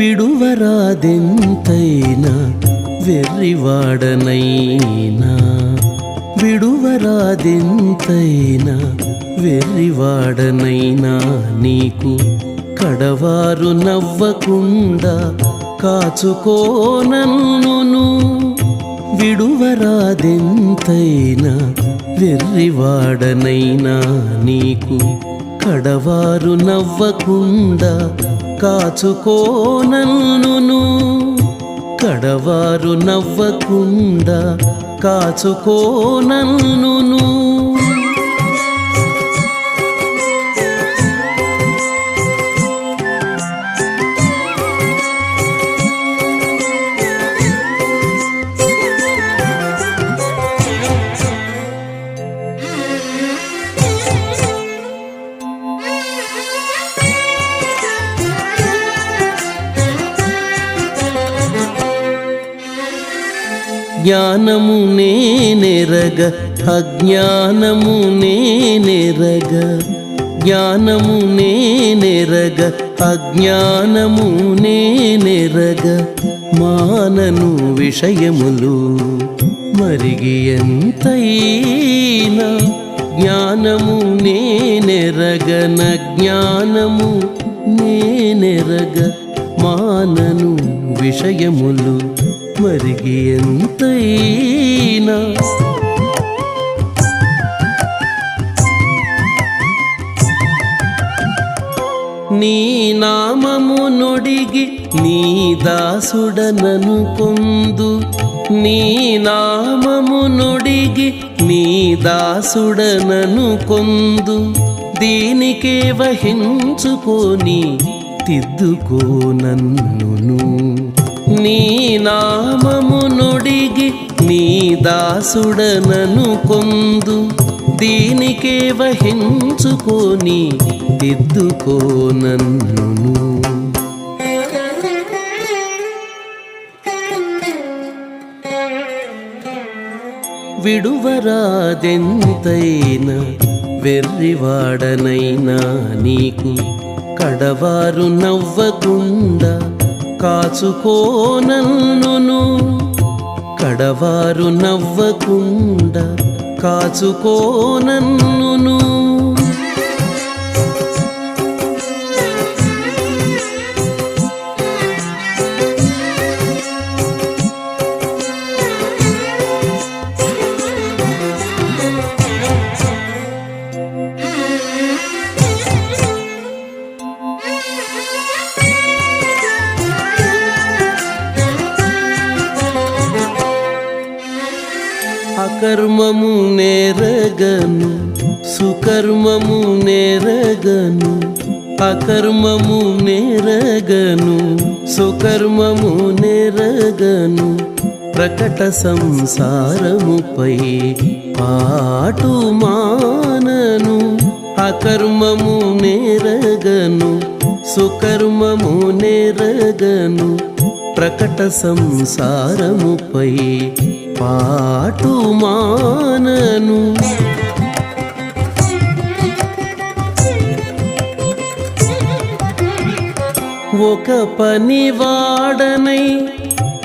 విడువరాదెంతైనా వెర్రివాడనైనా. విడువరాదెంతైనా వెర్రివాడనైనా నీకు. కడవారు నవ్వకుండా కాచుకోనన్నును విడువరాదెంతైనా వెర్రివాడనైనా నీకు. కడవారు నవ్వకుండా కాచుకోనన్నును కడవారు నవ్వకుండా కాచుకోనన్నును జ్ఞానము నేనెరగ అజ్ఞానము నేనెరగ జ్ఞానము నేనెరగ అజ్ఞానము నేనెరగ మానను విషయములు మరిగి ఎంతైనా జ్ఞానము నేనెరగన జ్ఞానము నేనెరగ మానను విషయములు మరిగి ఎంతైనా. నీ నామము నుడిగి నీ దాసుడనను పొందు. నీ నామము నుడిగి నీ దాసుడనను కొందు దీనికే వహించుకొని తిద్దుకో నన్నును. నీ నామము నొడిగి నీ దాసుడనను కొందు. దీనికే వహించుకొని దిద్దుకో నన్నును విడువరాదెంతైనా వెర్రివాడనైనా నీకు కడవారు నవ్వకుండా కాచుకోనన్నును కడవారు నవ్వకుండా కాచుకోనన్నును సకర్మము నేరగను సుకర్మము నేరగను అకర్మము నేరగను సుకర్మము నేరగను ప్రకట సంసారముపై పాటు మానను అకర్మము నేరగను సుకర్మము నేరగను ప్రకట సంసారముపై పాటు మానను. ఒక పని వాడనై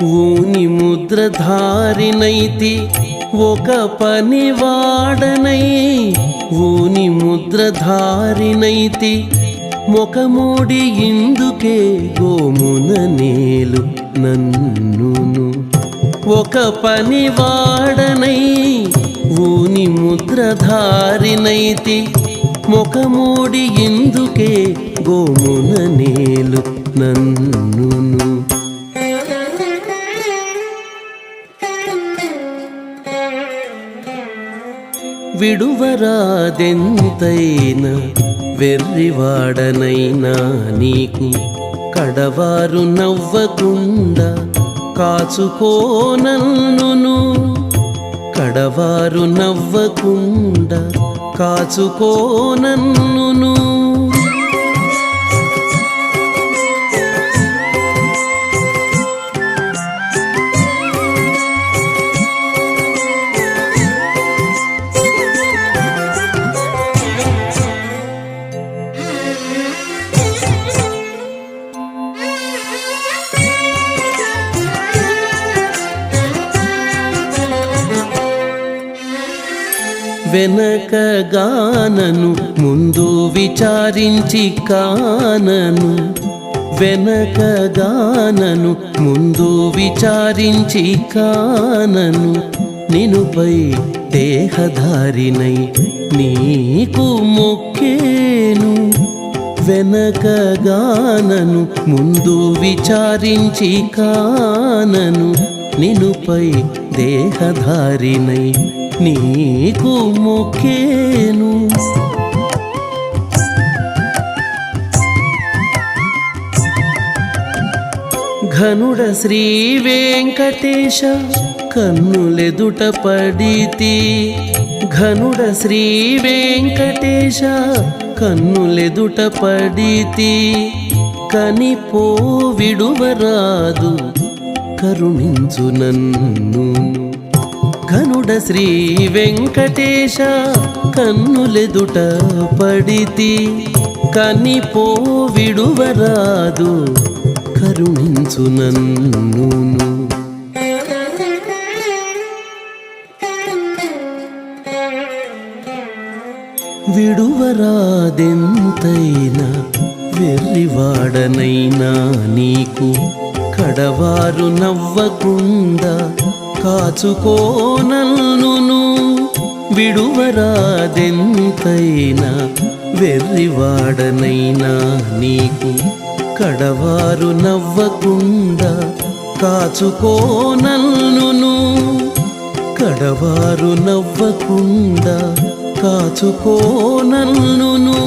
ఊని ముద్రధారినైతి ఒక పని వాడనై ఊని ముద్రధారినైతి మొకమూడి ఇందుకే గోమున నేలు నన్నును. ఒక పని వాడనై ఊని ముద్రధారినైతి ముఖమూడి ఇందుకే గోమున నేలు నన్నును? విడువరాదెంతైనా వెర్రివాడనైనా నీకు కడవారు నవ్వకుండా కాచుకోనన్నును కడవారు నవ్వకుండా కాచుకోనన్నును వెనకగానను ముందు విచారించి కానను. వెనకగానను ముందు విచారించి కానను. నినుపై దేహధారినై నీకు మొక్కేను. వెనకగానను ముందు విచారించి కానను. నినుపై దేహధారినై నీకు మొక్కేను. ఘనుడ శ్రీ వెంకటేశ కన్నులెదుట పడితి. ఘనుడ శ్రీ వెంకటేశ కన్నులెదుట పడితి. కనిపో విడువరాదు కరుణించు నన్ను. ఘనుడ శ్రీ వెంకటేశ కన్నులెదుట పడితి. కనిపో విడువరాదు కరుణించు నన్ను విడువరాదెంతైనా వెర్రివాడనైనా నీకు కడవారు నవ్వకుండా కాచుకోనల్ను విడువరాదెంతైనా వెర్రివాడనైనా నీకు కడవారు నవ్వకుండా కాచుకోనల్ను కడవారు నవ్వకుండా కాచుకోనల్లును.